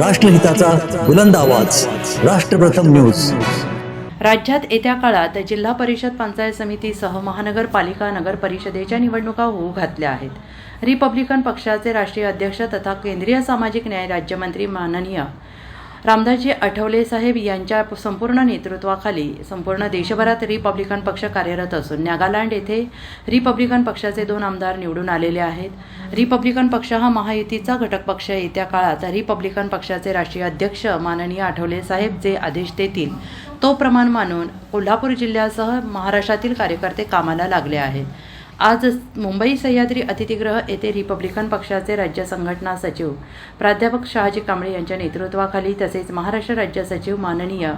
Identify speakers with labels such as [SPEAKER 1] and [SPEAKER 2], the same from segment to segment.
[SPEAKER 1] राष्ट्रहिताचा बुलंद आवाज. राष्ट्रप्रथम न्यूज.
[SPEAKER 2] राज्यात येत्या काळात जिल्हा परिषद पंचायत समितीसह महानगरपालिका नगर परिषदेच्या निवडणुका होऊ घातल्या आहेत. रिपब्लिकन पक्षाचे राष्ट्रीय अध्यक्ष तथा केंद्रीय सामाजिक न्याय राज्यमंत्री माननीय रामदासजी आठवले साहेब यांच्या संपूर्ण नेतृत्वाखाली संपूर्ण देशभरात रिपब्लिकन पक्ष कार्यरत असून नागालँड येथे रिपब्लिकन पक्षाचे दोन आमदार निवडून आलेले आहेत. रिपब्लिकन पक्ष हा महायुतीचा घटक पक्ष येत्या काळात रिपब्लिकन पक्षाचे राष्ट्रीय अध्यक्ष माननीय आठवले साहेब जे आदेश देतील तो प्रमाण मानून कोल्हापूर जिल्ह्यासह महाराष्ट्रातील कार्यकर्ते कामाला लागले आहेत. आज मुंबई सह्याद्री अतिथीगृह येथे रिपब्लिकन पक्षाचे राज्य संघटना सचिव प्राध्यापक शहाजी कांबळे यांच्या नेतृत्वाखाली तसेच महाराष्ट्र राज्य सचिव माननीय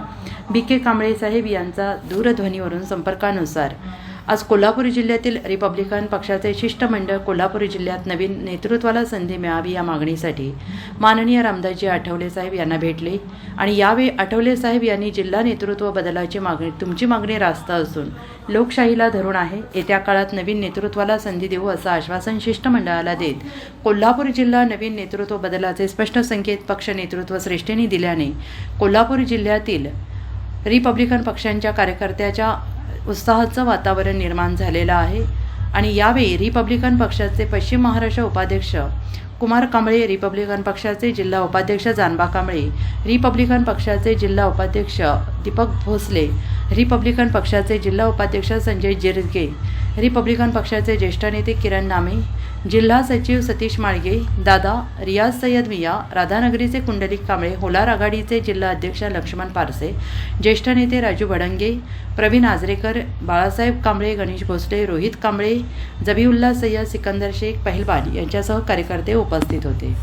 [SPEAKER 2] बी के कांबळे साहेब यांचा दूरध्वनीवरून संपर्कानुसार आज कोल्हापूर जिल्ह्यातील रिपब्लिकन पक्षाचे शिष्टमंडळ कोल्हापूर जिल्ह्यात नवीन नेतृत्वाला संधी मिळावी या मागणीसाठी माननीय रामदासजी आठवले साहेब यांना भेटले आणि यावेळी आठवले साहेब यांनी जिल्हा नेतृत्व बदलाची मागणी तुमची मागणी रास्त असून लोकशाहीला धरून आहे. येत्या काळात नवीन नेतृत्वाला संधी देऊ असं आश्वासन शिष्टमंडळाला देत कोल्हापूर जिल्हा नवीन नेतृत्व बदलाचे स्पष्ट संकेत पक्ष नेतृत्व श्रेष्ठींनी दिल्याने कोल्हापूर जिल्ह्यातील रिपब्लिकन पक्षांच्या कार्यकर्त्याच्या उत्साहाचं वातावरण निर्माण झालेलं आहे. आणि यावेळी रिपब्लिकन पक्षाचे पश्चिम महाराष्ट्र उपाध्यक्ष कुमार कांबळे रिपब्लिकन पक्षाचे जिल्हा उपाध्यक्ष जानबा कांबळे रिपब्लिकन पक्षाचे जिल्हा उपाध्यक्ष दीपक भोसले रिपब्लिकन पक्षाचे जिल्हा उपाध्यक्ष संजय जिरगे रिपब्लिकन पक्षाचे ज्येष्ठ नेते किरण नामे जिल्हा सचिव सतीश माळगे दादा रियाज सय्यद मिया राधानगरीचे कुंडलिक कांबळे होलार आघाडीचे जिल्हा अध्यक्ष लक्ष्मण पारसे ज्येष्ठ नेते राजू भडंगे प्रवीण आजरेकर बाळासाहेब कांबळे गणेश भोसले रोहित कांबळे जबीउल्ला सय्यद सिकंदर शेख पहिलवान यांच्यासह कार्यकर्ते उपस्थित होते.